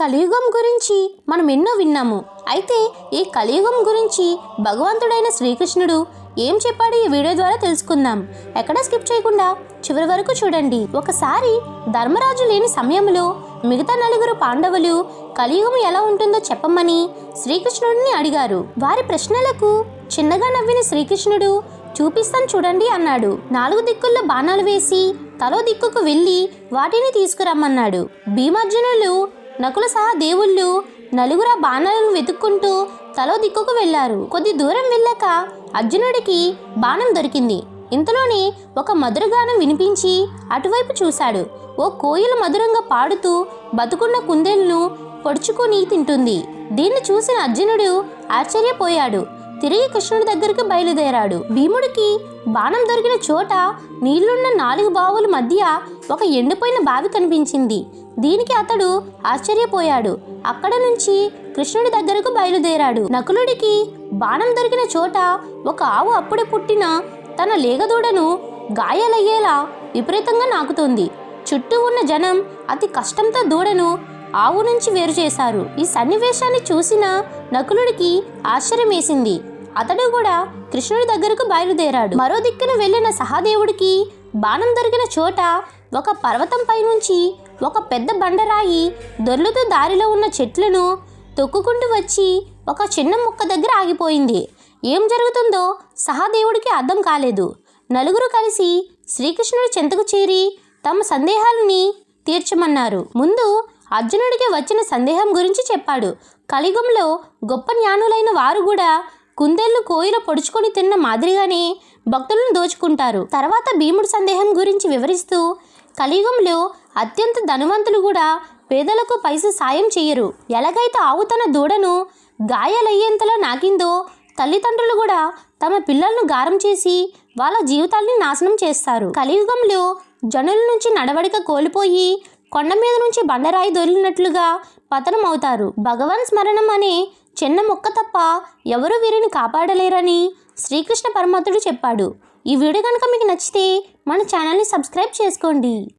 కలియుగం గురించి మనం ఎన్నో విన్నాము. అయితే ఈ కలియుగం గురించి భగవంతుడైన శ్రీకృష్ణుడు ఏం చెప్పాడు ఈ వీడియో ద్వారా తెలుసుకుందాం. ఎక్కడ స్కిప్ చేయకుండా చివరి వరకు చూడండి. ఒకసారి ధర్మరాజు లేని సమయంలో మిగతా నలుగురు పాండవులు కలియుగం ఎలా ఉంటుందో చెప్పమని శ్రీకృష్ణుడిని అడిగారు. వారి ప్రశ్నలకు చిన్నగా నవ్విన శ్రీకృష్ణుడు చూపిస్తాను చూడండి అన్నాడు. నాలుగు దిక్కుల్లో బాణాలు వేసి తలో దిక్కుకు వెళ్ళి వాటిని తీసుకురమ్మన్నాడు. భీమార్జునులు నకుల సహా దేవుళ్ళు నలుగురు బాణాలను వెతుక్కుంటూ తలో దిక్కుకు వెళ్ళారు. కొద్ది దూరం వెళ్ళాక అర్జునుడికి బాణం దొరికింది. ఇంతలోనే ఒక మధురగానం వినిపించి అటువైపు చూశాడు. ఓ కోయిల మధురంగా పాడుతూ బతుకున్న కుందేలను పొడుచుకొని తింటుంది. దీన్ని చూసిన అర్జునుడు ఆశ్చర్యపోయాడు. తిరిగి కృష్ణుడి దగ్గరికి బయలుదేరాడు. భీముడికి బాణం దొరికిన చోట నీళ్ళున్న నాలుగు బావుల మధ్య ఒక ఎండిపోయిన బావి కనిపించింది. దీనికి అతడు ఆశ్చర్యపోయాడు. అక్కడ నుంచి కృష్ణుడి దగ్గరకు బయలుదేరాడు. నకులుడికి బాణం దొరికిన చోట ఒక ఆవు అప్పుడే పుట్టిన తన లేగదూడను గాయాలయ్యేలా విపరీతంగా నాకుతోంది. చుట్టూ ఉన్న జనం అతి కష్టంతో దూడను ఆవు నుంచి వేరు చేశారు. ఈ సన్నివేశాన్ని చూసిన నకులుడికి ఆశ్చర్యమేసింది. అతడు కూడా కృష్ణుడి దగ్గరకు బయలుదేరాడు. మరో దిక్కున వెళ్ళిన సహదేవుడికి బాణం దొరికిన చోట ఒక పర్వతంపై నుంచి ఒక పెద్ద బండరాయి దొర్లుతూ దారిలో ఉన్న చెట్లను తొక్కుకుంటూ వచ్చి ఒక చిన్న ముక్క దగ్గర ఆగిపోయింది. ఏం జరుగుతుందో సహాదేవుడికి అర్థం కాలేదు. నలుగురు కలిసి శ్రీకృష్ణుడి చెంతకు చేరి తమ సందేహాలని తీర్చమన్నారు. ముందు అర్జునుడికి వచ్చిన సందేహం గురించి చెప్పాడు. కలియుగంలో గొప్ప జ్ఞానులైన వారు కూడా కుందేళ్ళు కోయిల పొడుచుకొని తిన్న మాదిరిగానే భక్తులను దోచుకుంటారు. తర్వాత భీముడి సందేహం గురించి వివరిస్తూ కలియుగంలో అత్యంత ధనవంతులు కూడా పేదలకు పైస సాయం చేయరు. ఎలాగైతే ఆవు తన దూడను గాయాలయ్యేంతలా నాకిందో తల్లిదండ్రులు కూడా తమ పిల్లలను గారం చేసి వాళ్ళ జీవితాల్ని నాశనం చేస్తారు. కలియుగంలో జనుల నుంచి నడవడిక కోల్పోయి కొండ మీద నుంచి బండరాయి దొరికినట్లుగా పతనం అవుతారు భగవాన్ స్మరణం అనే చిన్న మొక్క తప్ప ఎవరు వీరిని కాపాడలేరని శ్రీకృష్ణ పరమాత్ముడు చెప్పాడు. ఈ వీడియో కనుక మీకు నచ్చితే మన ఛానల్ని సబ్స్క్రైబ్ చేసుకోండి.